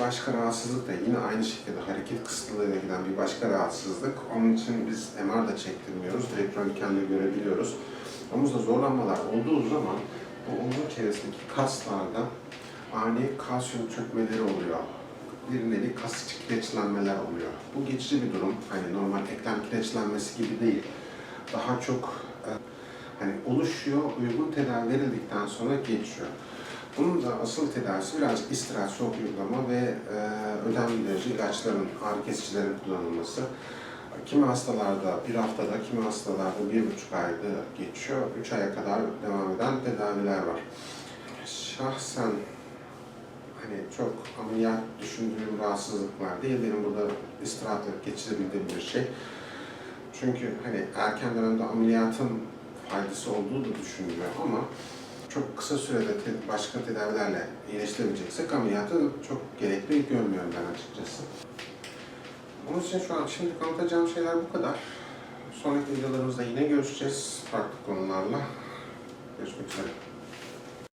başka rahatsızlık da yine aynı şekilde hareket kısıtlılığıyla giden bir başka rahatsızlık. Onun için biz MR da çektirmiyoruz. Direkt röntgenle görebiliyoruz. Omuzda zorlanmalar olduğu zaman bu omuzun çevresindeki kaslarda ani kalsiyum çökmeleri oluyor. Bir nevi kas içi kireçlenmeler oluyor. Bu geçici bir durum. Hani normal eklem kireçlenmesi gibi değil. Daha çok e, hani oluşuyor, uygun tedavi verildikten sonra geçiyor. Bunun da asıl tedavisi birazcık istirahat, soğuk uygulama ve e, ödem ilacı ilaçların, ağrı kesicilerin kullanılması. Kimi hastalarda bir haftada, kimi hastalarda bir buçuk ayda geçiyor. Üç aya kadar devam eden tedaviler var. Şahsen hani çok ameliyat düşündüğüm rahatsızlıklar değil. Benim burada istirahatla geçirebildiğim bir şey. Çünkü hani erken dönemde ameliyatın faydası olduğu da düşünülüyor ama çok kısa sürede başka tedavilerle iyileştirebileceksek ameliyatı çok gerekli görmüyorum ben açıkçası. Onun için şu an şimdi anlatacağım şeyler bu kadar. Sonraki videolarımızda yine görüşeceğiz farklı konularla. Görüşmek üzere.